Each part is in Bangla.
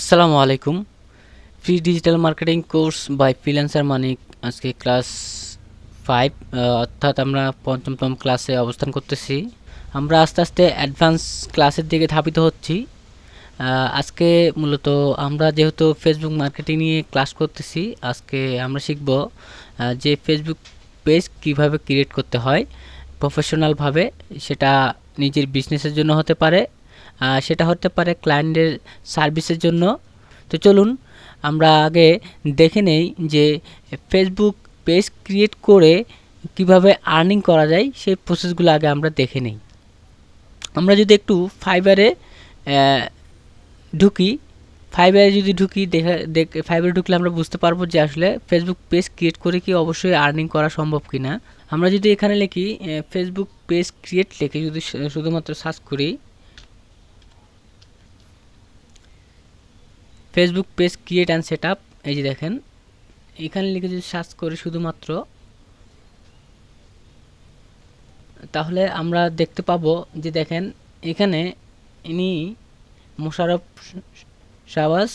আসসালামু আলাইকুম। Free digital marketing course by freelancer Manik. আজকে ক্লাস ফাইভ অর্থাৎ আমরা পঞ্চমতম ক্লাসে অবস্থান করতেছি। আমরা আস্তে আস্তে অ্যাডভান্স ক্লাসের দিকে ধাবিত হচ্ছি। আজকে মূলত আমরা যেহেতু ফেসবুক মার্কেটিং নিয়ে ক্লাস করতেছি, আজকে আমরা শিখব যে ফেসবুক পেজ কীভাবে ক্রিয়েট করতে হয় প্রফেশনালভাবে, সেটা নিজের বিজনেসের জন্য হতে পারে সেটা হতে পারে ক্লায়েন্টের সার্ভিসের জন্য। তো চলুন, আমরা আগে দেখে নেই যে ফেসবুক পেজ ক্রিয়েট করে কীভাবে আর্নিং করা যায়, সেই প্রসেসগুলো আগে আমরা দেখে নেই। আমরা যদি একটু ফাইবারে ঢুকি ফাইবারে যদি ঢুকি, দেখা, দেখ ফাইবারে ঢুকলে আমরা বুঝতে পারব যে আসলে ফেসবুক পেজ ক্রিয়েট করে কি অবশ্যই আর্নিং করা সম্ভব কি না আমরা যদি এখানে লিখি ফেসবুক পেজ ক্রিয়েট লিখে যদি শুধুমাত্র সার্চ করি Facebook page create and set up এই যে দেখেন, এখানে লিখে যদি সার্চ করি শুধুমাত্র, তাহলে আমরা দেখতে পাবো যে দেখেন, এখানে ইনি মোশারফ শাবাস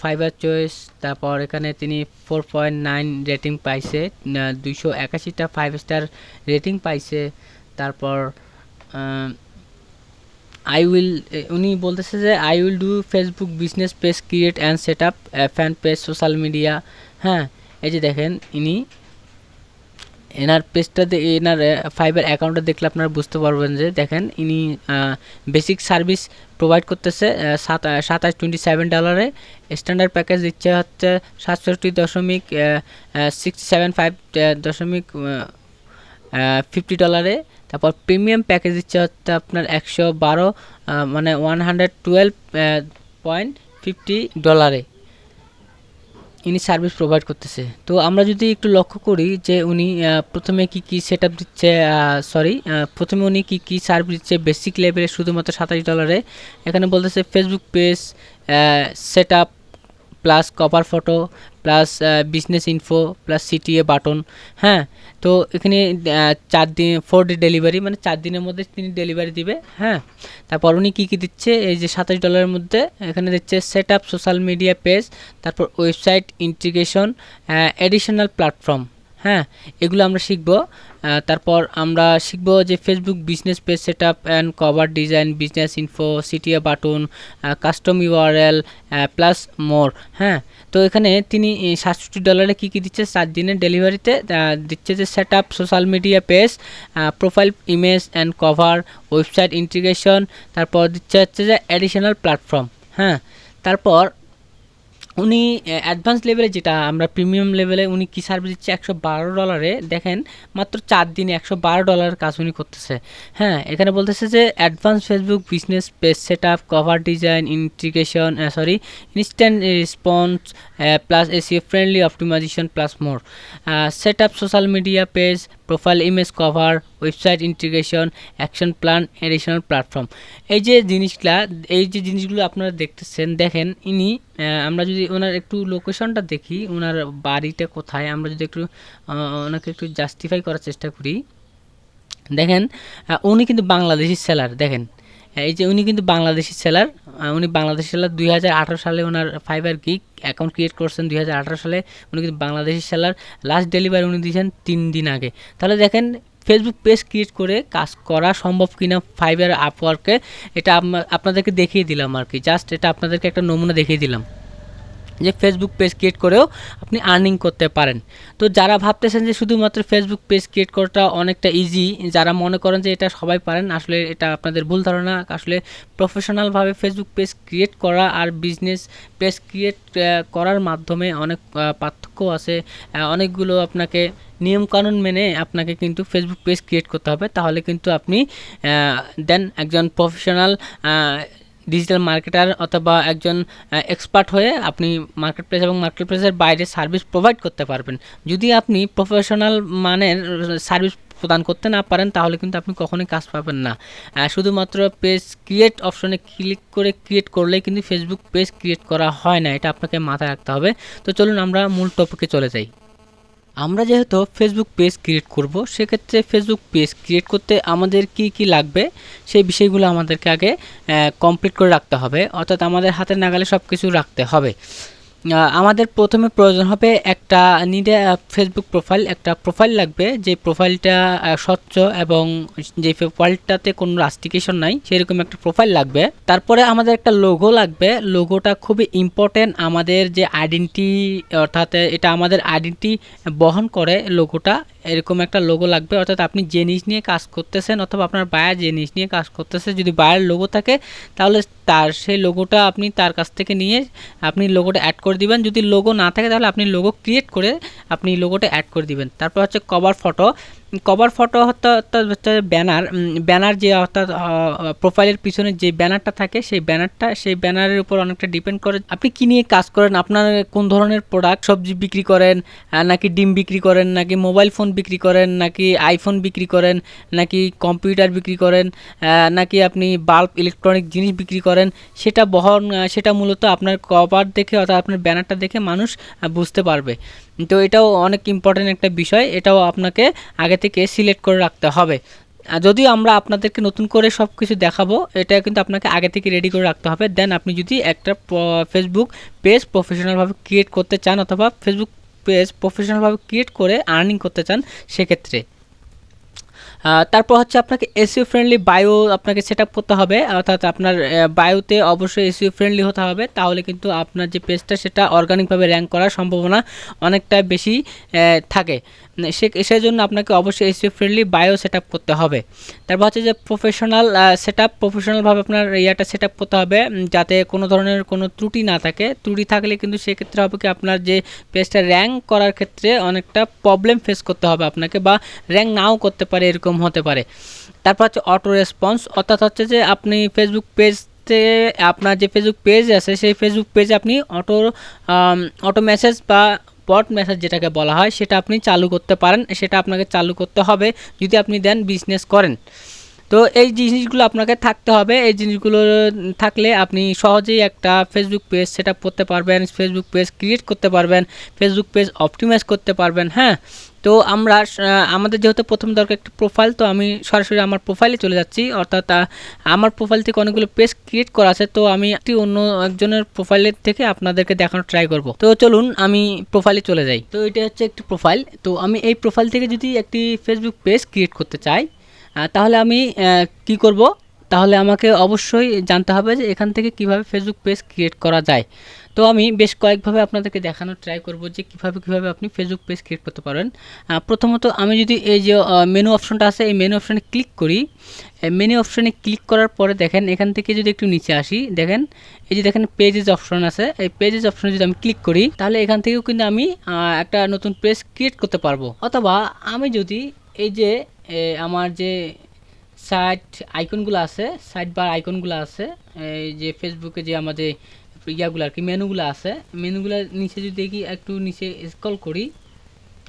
ফাইবার চয়েস তারপর এখানে তিনি ফোর পয়েন্ট নাইন রেটিং পাইছে দুইশো একাশিটা ফাইভ স্টার রেটিং পাইছে, তারপর আই উইল উনি বলতেছে যে I will do Facebook business page create and set up fan page social media হ্যাঁ? এই যে দেখেন, ইনি এনার পেজটা এনার ফাইবার অ্যাকাউন্টটা দেখলে আপনারা বুঝতে পারবেন যে, দেখেন, ইনি বেসিক সার্ভিস প্রোভাইড করতেছে সাত সাতাশ টোয়েন্টি সেভেন ডলারে স্ট্যান্ডার্ড প্যাকেজ দিচ্ছে হচ্ছে সাতষট্টি দশমিক সিক্সটি সেভেন ফাইভ দশমিক ফিফটি ডলারে তারপর প্রিমিয়াম প্যাকেজ দিচ্ছে হচ্ছে আপনার একশো বারো মানে one hundred twelve point fifty ডলারে ইনি সার্ভিস প্রোভাইড করতেছে। তো আমরা যদি একটু লক্ষ্য করি যে উনি প্রথমে কি কি সেট আপ দিচ্ছে সরি প্রথমে উনি কি কি সার্ভিস দিচ্ছে বেসিক লেভেলে শুধুমাত্র সাতাশ ডলারে এখানে বলতেছে Facebook page set up plus cover photo plus business info plus CTA button হ্যাঁ? তো এখানে চার দিন ফোর ডেলিভারি মানে চার দিনের মধ্যে তিনি ডেলিভারি দিবে হ্যাঁ? তারপর উনি কী কী দিচ্ছে? এই যে সাতাশ ডলারের মধ্যে এখানে দিচ্ছে set up social media page তারপর ওয়েবসাইট ইন্টিগ্রেশন অ্যাডিশনাল প্ল্যাটফর্ম হ্যাঁ এগুলো আমরা শিখব। তারপর আমরা শিখব যে Facebook business page set up and cover design business info CTA button custom URL plus more হ্যাঁ। তো এখানে তিনি সাতষট্টি ডলারে কী কী দিচ্ছে? সাত দিনের ডেলিভারিতে দিচ্ছে যে set up social media page profile image and cover website integration তারপর দিচ্ছে হচ্ছে যে অ্যাডিশনাল প্ল্যাটফর্ম হ্যাঁ। তারপর উনি অ্যাডভান্স লেভেলে যেটা আমরা প্রিমিয়াম লেভেলে উনি কী সার্ভিস দিচ্ছে? একশো বারো ডলারে দেখেন, মাত্র চার দিনে একশো বারো ডলার কাজ উনি করতেছে। হ্যাঁ এখানে বলতেছে যে advance Facebook business page set up cover design integration sorry instant response plus SEO friendly optimization plus more set up social media page profile image cover website integration action plan additional platform এই যে জিনিসগুলা, এই যে জিনিসগুলো আপনারা দেখতেছেন, দেখেন, ইনি আমরা যদি ওনার একটু লোকেশনটা দেখি, ওনার বাড়িটা কোথায়, আমরা যদি একটু ওনাকে একটু জাস্টিফাই করার চেষ্টা করি। দেখেন উনি কিন্তু বাংলাদেশি সেলার দেখেন। এই যে উনি কিন্তু বাংলাদেশি সেলার উনি বাংলাদেশি সেলার দুই হাজার আঠারো সালে ওনার ফাইবার গিক অ্যাকাউন্ট ক্রিয়েট করছেন দুই হাজার আঠারো সালে। উনি কিন্তু বাংলাদেশি সেলার লাস্ট ডেলিভারি উনি দিয়েছেন তিন দিন আগে। তাহলে দেখেন ফেসবুক পেজ ক্রিয়েট করে কাজ করা সম্ভব কিনা ফাইবার আপওয়ার্কে এটা আপনাদেরকে দেখিয়ে দিলাম আর কি। জাস্ট এটা আপনাদেরকে একটা নমুনা দেখিয়ে দিলাম। যে ফেসবুক পেজ ক্রিয়েট করেও আপনি আর্নিং করতে পারেন। তো যারা ভাবতেছেন যে শুধুমাত্র ফেসবুক পেজ ক্রিয়েট করাটা অনেকটা ইজি যারা মনে করেন যে এটা সবাই পারেন, আসলে এটা আপনাদের ভুল ধারণা। আসলে প্রফেশনালভাবে ফেসবুক পেজ ক্রিয়েট করা আর বিজনেস পেজ ক্রিয়েট করার মাধ্যমে অনেক পার্থক্য আছে। অনেকগুলো আপনাকে নিয়মকানুন মেনে আপনাকে কিন্তু ফেসবুক পেজ ক্রিয়েট করতে হবে। তাহলে কিন্তু আপনি দেন একজন প্রফেশনাল ডিজিটাল মার্কেটার অথবা একজন এক্সপার্ট হয়ে আপনি মার্কেট প্লেস এবং মার্কেট প্লেসের বাইরে সার্ভিস প্রোভাইড করতে পারবেন। যদি আপনি প্রফেশনাল মানের সার্ভিস প্রদান করতে না পারেন, তাহলে কিন্তু আপনি কখনোই কাজ পাবেন না। শুধুমাত্র পেজ ক্রিয়েট অপশনে ক্লিক করে ক্রিয়েট করলেই কিন্তু ফেসবুক পেজ ক্রিয়েট করা হয় না, এটা আপনাকে মাথায় রাখতে হবে। তো চলুন আমরা মূল টপিকে চলে যাই। আমরা যেহেতু ফেসবুক পেজ ক্রিয়েট করব, সেক্ষেত্রে ফেসবুক পেজ ক্রিয়েট করতে আমাদের কি কি লাগবে, সেই বিষয়গুলো আমাদেরকে আগে কমপ্লিট করে রাখতে হবে। অর্থাৎ আমাদের হাতের নাগালে সব কিছু রাখতে হবে। আমাদের প্রথমে প্রয়োজন হবে একটা নিডে ফেসবুক প্রোফাইল একটা প্রোফাইল লাগবে। যে প্রোফাইলটা স্বচ্ছ এবং যে প্রোফাইলটাতে কোনো রাস্টিকেশন নাই, সেরকম একটা প্রোফাইল লাগবে। তারপরে আমাদের একটা লোগো লাগবে। লোগোটা খুবই ইম্পর্টেন্ট আমাদের যে আইডেন্টি অর্থাৎ এটা আমাদের আইডেন্টি বহন করে লোগোটা এরকম একটা লোগো লাগবে। অর্থাৎ আপনি যে জিনিস নিয়ে কাজ করতেছেন, অথবা আপনার বায়ার যে জিনিস নিয়ে কাজ করতেছে, যদি বায়ার লোগো থাকে, তাহলে তার, সেই লোগোটা আপনি তার কাছ থেকে নিয়ে, আপনি লোগোটা অ্যাড দিবেন। যদি লোগো না থাকে তাহলে আপনি লোগো ক্রিয়েট করে আপনি লোগোটা অ্যাড করে দিবেন। তারপর হচ্ছে কভার ফটো কভার ফটো অর্থাৎ হচ্ছে ব্যানার ব্যানার যে অর্থাৎ প্রোফাইলের পিছনে যে ব্যানারটা থাকে, সেই ব্যানারটা সেই ব্যানারের উপর অনেকটা ডিপেন্ড করে। আপনি কি নিয়ে কাজ করেন? আপনার কোন ধরনের প্রোডাক্ট সবজি বিক্রি করেন নাকি ডিম বিক্রি করেন, নাকি মোবাইল ফোন বিক্রি করেন, নাকি আইফোন বিক্রি করেন, নাকি কম্পিউটার বিক্রি করেন নাকি আপনি বাল্ব ইলেকট্রনিক জিনিস বিক্রি করেন, সেটা বহন সেটা মূলত আপনার কভার দেখে অর্থাৎ আপনার ব্যানারটা দেখে মানুষ বুঝতে পারবে। তো এটাও অনেক ইম্পর্ট্যান্ট একটা বিষয়, এটাও আপনাকে আগে থেকে সিলেক্ট করে রাখতে হবে। যদিও আমরা আপনাদেরকে নতুন করে সব কিছু দেখাবো, এটা কিন্তু আপনাকে আগে থেকে রেডি করে রাখতে হবে। দেন আপনি যদি একটা ফেসবুক পেজ প্রফেশনালভাবে ক্রিয়েট করতে চান, অথবা ফেসবুক পেজ প্রফেশনালভাবে ক্রিয়েট করে আর্নিং করতে চান, সেক্ষেত্রে। তারপর হচ্ছে আপনাকে এসিউ ফ্রেন্ডলি বায়ো আপনাকে সেট করতে হবে, অর্থাৎ আপনার বায়োতে অবশ্যই এসিউ ফ্রেন্ডলি হতে হবে, তাহলে কিন্তু আপনার যে পেজটা সেটা অর্গানিকভাবে র্যাঙ্ক করার সম্ভাবনা অনেকটা বেশি থাকে। সে সেই জন্য আপনাকে অবশ্যই এসিও ফ্রেন্ডলি বায়ো সেট করতে হবে। তারপর হচ্ছে যে প্রফেশনাল সেট আপ প্রফেশনালভাবে আপনার ইয়াটা সেট করতে হবে যাতে কোনো ধরনের কোনো ত্রুটি না থাকে। ত্রুটি থাকলে কিন্তু সেক্ষেত্রে হবে কি, আপনার যে পেজটা র্যাঙ্ক করার ক্ষেত্রে অনেকটা প্রবলেম ফেস করতে হবে আপনাকে বা র্যাঙ্ক নাও করতে পারে, এরকম হতে পারে। তারপর হচ্ছে অটো রেসপন্স অর্থাৎ হচ্ছে যে আপনি ফেসবুক পেজতে আপনার যে ফেসবুক পেজ আছে, সেই ফেসবুক পেজে আপনি অটো অটো মেসেজ বা বট মেসেজ যেটাকে বলা হয়, সেটা আপনি চালু করতে পারেন, সেটা আপনাকে চালু করতে হবে যদি আপনি দেন বিজনেস করেন। তো এই জিনিসগুলো আপনাকে থাকতে হবে, এই জিনিসগুলো থাকলে আপনি সহজেই একটা ফেসবুক পেজ সেট আপ করতে পারবেন ফেসবুক পেজ ক্রিয়েট করতে পারবেন ফেসবুক পেজ অপটিমাইজ করতে পারবেন হ্যাঁ? তো আমরা আমাদের যেহেতু প্রথম দরকার একটা প্রোফাইল তো আমি সরাসরি আমার প্রোফাইলে চলে যাচ্ছি। অর্থাৎ আমার প্রোফাইল থেকে অনেকগুলো পেজ ক্রিয়েট করা আছে, তো আমি একটি অন্য একজনের প্রোফাইলের থেকে আপনাদেরকে দেখানোর ট্রাই করব। তো চলুন, আমি প্রোফাইলে চলে যাই। তো এটা হচ্ছে একটি প্রোফাইল তো আমি এই প্রোফাইল থেকে যদি একটি ফেসবুক পেজ ক্রিয়েট করতে চাই তাহলে আমি কি করব? তাহলে আমাকে অবশ্যই জানতে হবে যে এখান থেকে কীভাবে ফেসবুক পেজ ক্রিয়েট করা যায়। তো আমি বেশ কয়েকভাবে আপনাদেরকে দেখানোর ট্রাই করব যে কীভাবে কীভাবে আপনি ফেসবুক পেজ ক্রিয়েট করতে পারেন। প্রথমত আমি যদি এই যে মেনু অপশনটা আছে, এই মেনু অপশনে ক্লিক করি। মেনু অপশনে ক্লিক করার পরে দেখেন, এখান থেকে যদি একটু নিচে আসি, দেখেন, এই যে দেখেন পেজেস অপশন আছে। এই পেজেস অপশনে যদি আমি ক্লিক করি, তাহলে এখান থেকেও কিন্তু আমি একটা নতুন পেজ ক্রিয়েট করতে পারব। অথবা আমি যদি এই যে আমার যে সাইট আইকনগুলো আছে সাইট বার আইকনগুলো আছে, এই যে ফেসবুকে যে আমাদের ইয়াগুলো আর কি, মেনুগুলো আছে। মেনুগুলো নিচে যদি দেখি, একটু নিচে স্ক্রল করি,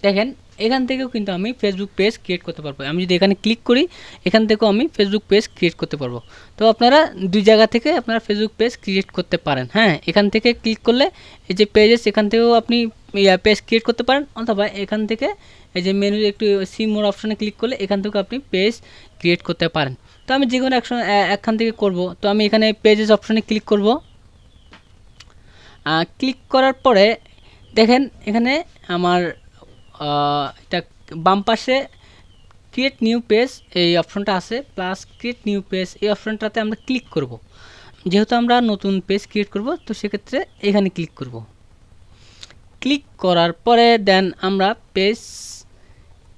দেখেন, এখান থেকেও কিন্তু আমি ফেসবুক পেজ ক্রিয়েট করতে পারব। আমি যদি এখানে ক্লিক করি, এখান থেকেও আমি ফেসবুক পেজ ক্রিয়েট করতে পারব। তো আপনারা দুই জায়গা থেকে আপনারা ফেসবুক পেজ ক্রিয়েট করতে পারেন হ্যাঁ? এখান থেকে ক্লিক করলে এই যে পেজেস এখান থেকেও আপনি পেজ ক্রিয়েট করতে পারেন, অথবা এখান থেকে এই যে মেনু একটু সি মোর অপশানে ক্লিক করলে এখান থেকে আপনি পেজ ক্রিয়েট করতে পারেন। তো আমি যে কোনো একখান থেকে করব। তো আমি এখানে পেজেস অপশানে ক্লিক করব। ক্লিক করার পরে দেখেন এখানে আমার এটা বাম পাশে ক্রিয়েট নিউ পেজ এই অপশনটা আছে প্লাস ক্রিয়েট নিউ পেজ এই অপশনটাতে আমরা ক্লিক করব। যেহেতু আমরা নতুন পেজ ক্রিয়েট করব, তো সেক্ষেত্রে এখানে ক্লিক করব। ক্লিক করার পরে দেন আমরা পেজ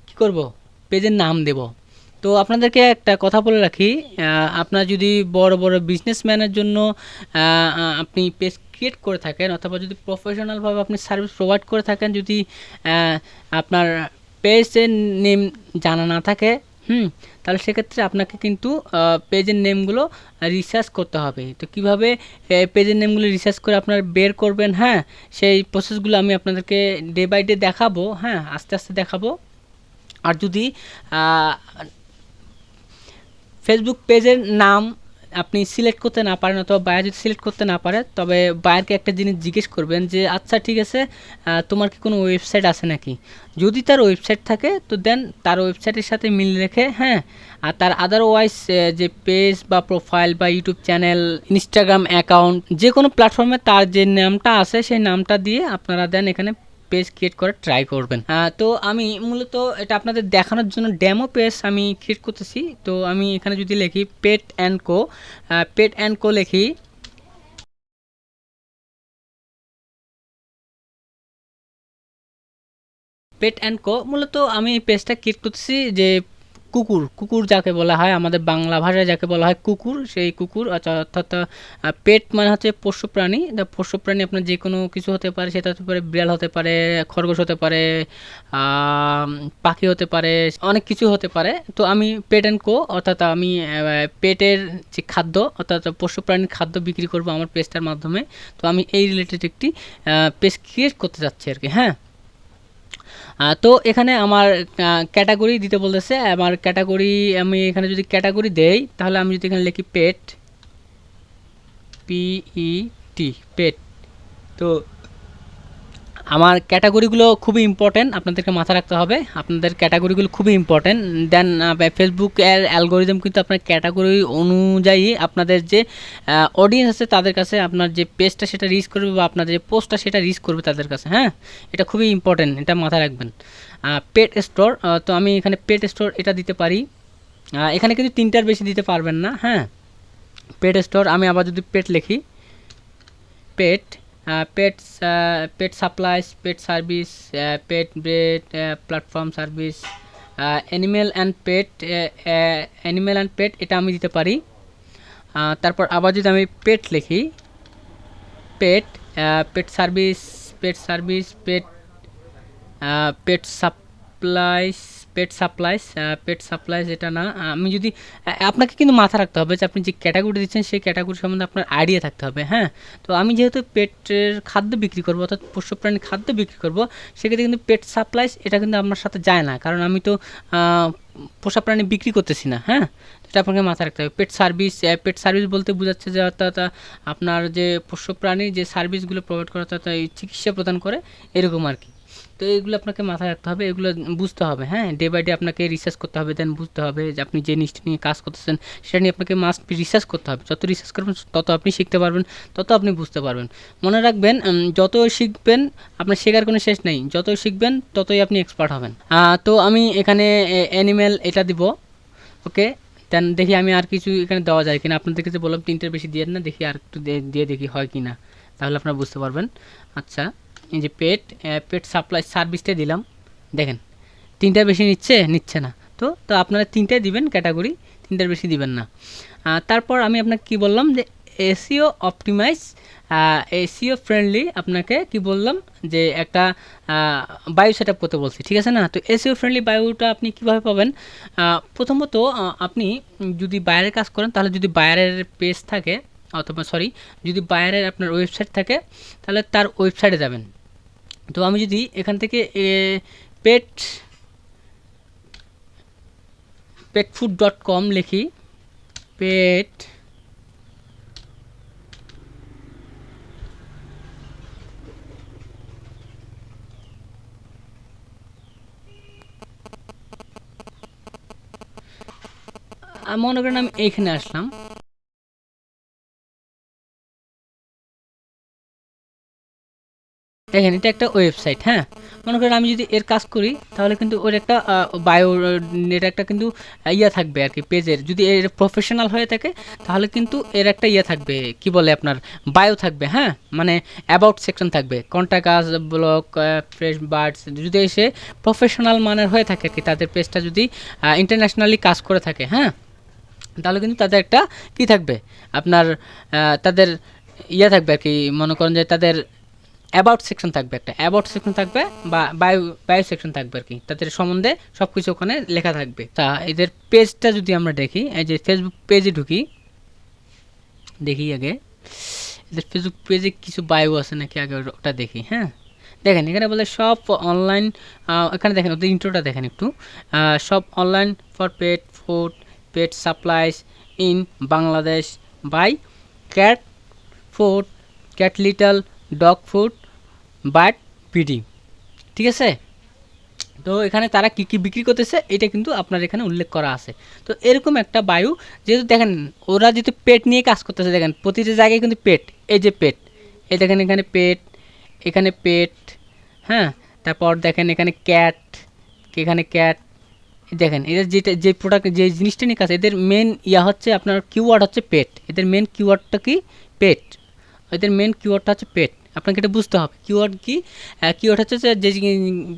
কী করব? পেজের নাম দেব। তো আপনাদেরকে একটা কথা বলে রাখি আপনার যদি বড় বড় বিজনেসম্যানের জন্য আপনি পেজ ক্রিয়েট করে থাকেন অথবা যদি প্রফেশনালভাবে আপনি সার্ভিস প্রোভাইড করে থাকেন, যদি আপনার পেজের নেম জানা না থাকে, হুম, তাহলে সেক্ষেত্রে আপনাকে কিন্তু পেজের নেমগুলো রিসার্চ করতে হবে। তো কীভাবে পেজের নেমগুলো রিসার্চ করে আপনার বের করবেন হ্যাঁ সেই প্রসেসগুলো আমি আপনাদেরকে ডে বাই ডে দেখাবো হ্যাঁ আস্তে আস্তে দেখাবো। আর যদি ফেসবুক পেজের নাম আপনি সিলেক্ট করতে না পারেন অথবা বায়ার যদি সিলেক্ট করতে না পারে, তবে বায়ারকে একটা জিনিস জিজ্ঞেস করবেন যে আচ্ছা ঠিক আছে তোমার কি কোনো ওয়েবসাইট আছে নাকি? যদি তার ওয়েবসাইট থাকে, তো দেন তার ওয়েবসাইটের সাথে মিল রেখে হ্যাঁ আর তার আদারওয়াইজ যে পেজ বা প্রোফাইল বা ইউটিউব চ্যানেল ইনস্টাগ্রাম অ্যাকাউন্ট যে কোনো প্ল্যাটফর্মে তার যে নামটা আছে, সেই নামটা দিয়ে আপনারা দেন এখানে পেজ ক্রিয়েট করার ট্রাই করবেন। তো আমি মূলত এটা আপনাদের দেখানোর জন্য ডেমো পেজ আমি ক্রিয়েট করতেছি। তো আমি এখানে যদি লিখি pet and co pet and co লিখি। পেট অ্যান্ড কো মূলত আমি পেজটা ক্রিয়েট করতেছি যে কুকুর কুকুর যাকে বলা হয়, আমাদের বাংলা ভাষায় যাকে বলা হয় কুকুর, সেই কুকুর অর্থাৎ অর্থাৎ পেট মানে হচ্ছে পোষ্য প্রাণী। পোষ্য প্রাণী আপনার যে কোনো কিছু হতে পারে, সেটা হতে পারে বিড়াল হতে পারে, খরগোশ হতে পারে পাখি হতে পারে, অনেক কিছু হতে পারে। তো আমি পেট অ্যান্ড কো, অর্থাৎ আমি পেটের যে খাদ্য, অর্থাৎ পশু প্রাণীর খাদ্য বিক্রি করব আমার পেজটার মাধ্যমে। তো আমি এই রিলেটেড একটি পেজ ক্রিয়েট করতে যাচ্ছি আর কি হ্যাঁ? তো এখানে আমার ক্যাটাগরি দিতে বলতেছে, আমার ক্যাটাগরি আমি এখানে যদি ক্যাটাগরি দেই, তাহলে আমি যদি এখানে লিখি পেট পিই টি পেট তো আমার ক্যাটাগরিগুলো খুবই ইম্পর্টেন্ট আপনাদেরকে মাথায় রাখতে হবে। আপনাদের ক্যাটাগরিগুলো খুবই ইম্পর্টেন্ট দেন ফেসবুক এর অ্যালগোরিদম কিন্তু আপনার ক্যাটাগরি অনুযায়ী আপনাদের যে অডিয়েন্স আছে তাদের কাছে আপনার যে পেজটা সেটা রিচ করবে বা আপনার যে পোস্টটা সেটা রিচ করবে তাদের কাছে হ্যাঁ? এটা খুবই ইম্পর্টেন্ট এটা মাথায় রাখবেন। পেট স্টোর তো আমি এখানে পেট স্টোর এটা দিতে পারি। এখানে কিন্তু তিনটার বেশি দিতে পারবেন না হ্যাঁ? পেট স্টোর আমি আবার যদি পেট লিখি pet pet pet supplies pet service pet breed platform service animal and pet animal and pet এটা আমি দিতে পারি। তারপর আবার যদি আমি পেট লিখি pet pet service pet service pet pet supplies pet supplies pet supplies এটা না আমি যদি আপনাকে কিন্তু মাথা রাখতে হবে যে আপনি যে ক্যাটাগরি দিচ্ছেন, সেই ক্যাটাগরি সম্বন্ধে আপনার আইডিয়া থাকতে হবে হ্যাঁ? তো আমি যেহেতু পেটের খাদ্য বিক্রি করব, অর্থাৎ পোষ্য প্রাণীর খাদ্য বিক্রি করব, সেক্ষেত্রে কিন্তু পেট সাপ্লাইস এটা কিন্তু আমার সাথে যায় না, কারণ আমি তো পোষা প্রাণী বিক্রি করতেছি না হ্যাঁ? এটা আপনাকে মাথায় রাখতে হবে। পেট সার্ভিস পেট সার্ভিস বলতে বোঝাচ্ছে যে অর্থাৎ আপনার যে পোষ্য প্রাণীর যে সার্ভিসগুলো প্রোভাইড করে, অর্থাৎ চিকিৎসা প্রদান করে, এরকম আর কি। তো এগুলো আপনাকে মাথায় রাখতে হবে, এগুলো বুঝতে হবে হ্যাঁ? ডে বাই ডে আপনাকে রিসার্চ করতে হবে দেন বুঝতে হবে যে আপনি যে জিনিসটা নিয়ে কাজ করতেছেন, সেটা নিয়ে আপনাকে মাস্ট রিসার্চ করতে হবে। যত রিসার্চ করবেন, তত আপনি শিখতে পারবেন, তত আপনি বুঝতে পারবেন। মনে রাখবেন যত শিখবেন, আপনার শেখার কোনো শেষ নেই। যত শিখবেন, ততই আপনি এক্সপার্ট হবেন। তো আমি এখানে অ্যানিমেল এটা দিব ওকে দেন দেখি আমি আর কিছু এখানে দেওয়া যায় কিনা। আপনাদেরকে যে বললাম, তিনটের বেশি দিয়ে না, দেখি আর একটু দিয়ে দেখি হয় কি না তাহলে আপনারা বুঝতে পারবেন। আচ্ছা। এই যে পেট পেট সাপ্লাই সার্ভিসটা দিলাম। দেখেন তিনটার বেশি নিচ্ছে নিচ্ছে না। তো তো আপনারা তিনটাই দিবেন ক্যাটাগরি তিনটার বেশি দিবেন না। তারপর আমি আপনাকে কি বললাম যে এসিও অপটিমাইজ এসিও ফ্রেন্ডলি আপনাকে কি বললাম যে একটা বায়ু সেট করতে বলছি, ঠিক আছে না? তো এসিও ফ্রেন্ডলি বায়ুটা আপনি কীভাবে পাবেন? প্রথমত আপনি যদি বাইরের কাজ করেন, তাহলে যদি বাইরের পেজ থাকে, অথবা সরি যদি বাইরের আপনার ওয়েবসাইট থাকে, তাহলে তার ওয়েবসাইটে যাবেন। তো আমি যদি এখান থেকে pet pet food dot com লিখি পেট মনে করেন আমি এইখানে আসলাম। দেখেন, এটা একটা ওয়েবসাইট হ্যাঁ? মনে করেন আমি যদি এর কাজ করি, তাহলে কিন্তু ওর একটা বায়ো এটা একটা কিন্তু ইয়া থাকবে আর কি পেজের যদি এর প্রফেশনাল হয়ে থাকে, তাহলে কিন্তু এর একটা ইয়া থাকবে, কি বলে আপনার বায়ো থাকবে হ্যাঁ? মানে অ্যাবাউট সেকশন থাকবে। Contact us block fresh birds যদি এসে প্রফেশনাল মানের হয়ে থাকে আর কি, তাদের পেজটা যদি ইন্টারন্যাশনালি কাজ করে থাকে হ্যাঁ? তাহলে কিন্তু তাদের একটা কি থাকবে? আপনার তাদের ইয়ে থাকবে আর কি, মনে করেন যে তাদের অ্যাবাউট সেকশন থাকবে একটা অ্যাবাউট সেকশন থাকবে বা বায়ো বায়ো সেকশন থাকবে আর কি। তাদের সম্বন্ধে সব কিছু ওখানে লেখা থাকবে। তা এদের পেজটা যদি আমরা দেখি, এই যে ফেসবুক পেজে ঢুকি, দেখি আগে। এদের ফেসবুক পেজে কিছু বায়ো আছে নাকি আগে ওটা- দেখি হ্যাঁ? দেখেন, এখানে বলে সব অনলাইন এখানে দেখেন, ওদের ইন্ট্রোটা দেখেন একটু। সব online for pet food pet supplies in Bangladesh by cat food cat little dog food but PD ঠিক আছে? তো এখানে তারা কী কী বিক্রি করতেছে, এটা কিন্তু আপনার এখানে উল্লেখ করা আছে। তো এরকম একটা বায়ু, যেহেতু দেখেন, ওরা যেহেতু পেট নিয়ে কাজ করতেছে, দেখেন, প্রতিটা জায়গায় কিন্তু পেট, এই যে পেট, এই দেখেন এখানে পেট এখানে পেট হ্যাঁ? তারপর দেখেন এখানে ক্যাট এখানে ক্যাট দেখেন, এদের যেটা, যে প্রোডাক্ট যে জিনিসটা নিয়ে কাজ, এদের মেন ইয়া হচ্ছে আপনার কিওয়ার্ড হচ্ছে পেট, এদের মেন কিওয়ার্ডটা কি? পেট, এদের মেন কিওয়ার্ডটা হচ্ছে পেট। আপনাকে এটা বুঝতে হবে। কিওয়ার্ড কি? কিওয়ার্ড হচ্ছে যে যে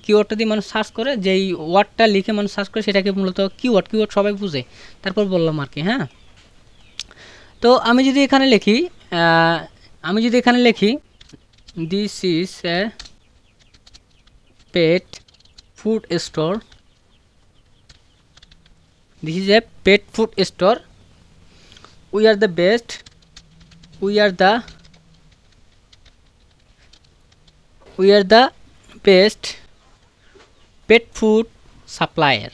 কিওয়ার্ডটা দিয়ে মানুষ সার্চ করে, যেই ওয়ার্ডটা লিখে মানুষ সার্চ করে, সেটাকে মূলত কিওয়ার্ড কিওয়ার্ড সবাই বুঝে। তারপর বললাম আর কি হ্যাঁ? তো আমি যদি এখানে লিখি আমি যদি এখানে লিখি this is a pet food store this is a pet food store we are the best we are the are the best pet food supplier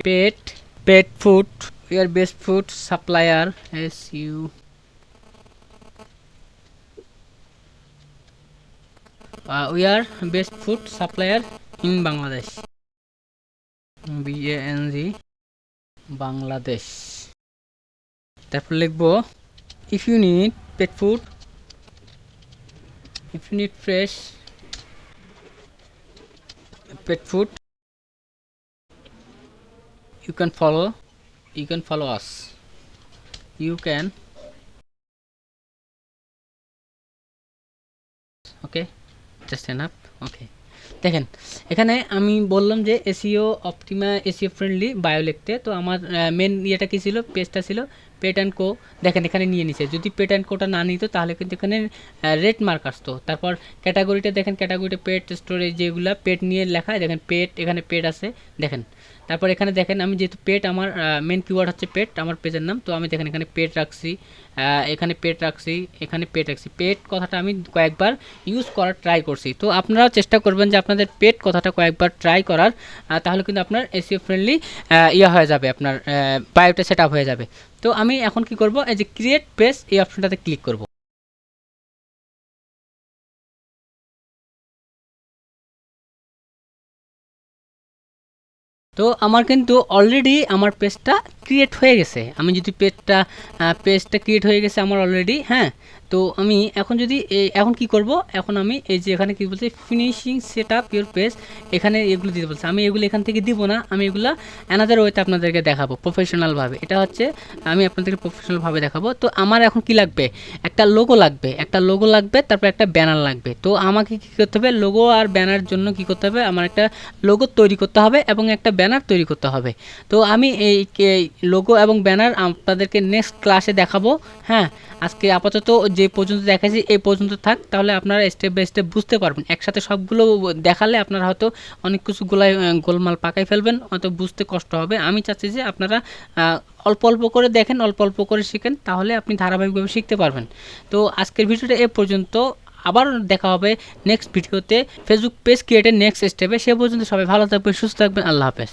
pet pet food we are best food supplier as you uh, we are best food supplier in bangladesh B A N G Bangladesh তারপর লিখব if you need pet food if you need fresh pet food you can follow you can follow us. You can. Okay? Just enough okay. দেখেন, এখানে আমি বললাম যে SEO optima SEO friendly bio লিখতে তো আমার মেন ইয়েটা কী ছিল? পেজটা ছিল পেট অ্যান্ড কো দেখেন এখানে নিয়ে নিছে। যদি পেট অ্যান্ড কোটা না নিত, তাহলে কিন্তু এখানে রেড মার্ক আসতো। তারপর ক্যাটাগরিটা দেখেন ক্যাটাগরিটা পেট স্টোরেজ যেগুলো পেট নিয়ে লেখা দেখেন পেট এখানে পেট আছে, দেখেন। তারপর এখানে দেখেন আমি যেহেতু পেট আমার মেন কিওয়ার্ড হচ্ছে পেট আমার পেজের নাম, তো আমি দেখেন এখানে পেট রাখছি এখানে পেট রাখছি, এখানে পেট রাখছি। পেট কথাটা আমি কয়েকবার ইউজ করার ট্রাই করছি। তো আপনারাও চেষ্টা করবেন যে আপনাদের পেট কথাটা কয়েকবার ট্রাই করার তাহলে কিন্তু আপনার এসিও ফ্রেন্ডলি ইয়ে হয়ে যাবে, আপনার বায়োটা সেট হয়ে যাবে। তো আমি এখন কি করব? এই যে ক্রিয়েট পেজ এই অপশনটাতে ক্লিক করব। তো আমার কিন্তু অলরেডি আমার পেজটা ক্রিয়েট হয়ে গেছে। আমি যদি পেজটা পেজটা ক্রিয়েট হয়ে গেছে আমার অলরেডি হ্যাঁ? তো আমি এখন যদি এখন কি করব? এখন আমি এই যে এখানে কি বলছে finishing set up your page এখানে এগুলো দিতে বলছে। আমি এগুলো এখান থেকে দিব না, আমি এগুলো অ্যানাদার ওয়েতে আপনাদেরকে দেখাবো প্রফেশনালভাবে এটা হচ্ছে আমি আপনাদেরকে প্রফেশনালভাবে দেখাবো। তো আমার এখন কি লাগবে? একটা লোগো লাগবে। একটা লোগো লাগবে, তারপর একটা ব্যানার লাগবে। তো আমাকে কী করতে হবে? লোগো আর ব্যানার জন্য কি করতে হবে? আমার একটা লোগো তৈরি করতে হবে এবং একটা ব্যানার তৈরি করতে হবে। তো আমি এই লোগো এবং ব্যানার আপনাদেরকে নেক্সট ক্লাসে দেখাবো। হ্যাঁ আজকে আপাতত যে পর্যন্ত দেখাচ্ছি এই পর্যন্ত থাক, তাহলে আপনারা স্টেপ বাই স্টেপ বুঝতে পারবেন। একসাথে সবগুলো দেখালে আপনারা হয়তো অনেক কিছু গোলায় গোলমাল পাকাই ফেলবেন, হয়তো বুঝতে কষ্ট হবে। আমি চাচ্ছি যে আপনারা অল্প অল্প করে দেখেন, অল্প অল্প করে শিখেন, তাহলে আপনি ধারাবাহিকভাবে শিখতে পারবেন। তো আজকের ভিডিওটা এ পর্যন্ত। আবার দেখা হবে নেক্সট ভিডিওতে ফেসবুক পেজ ক্রিয়েটের নেক্সট স্টেপে সে পর্যন্ত সবাই ভালো থাকবেন, সুস্থ থাকবেন। আল্লাহ হাফেজ।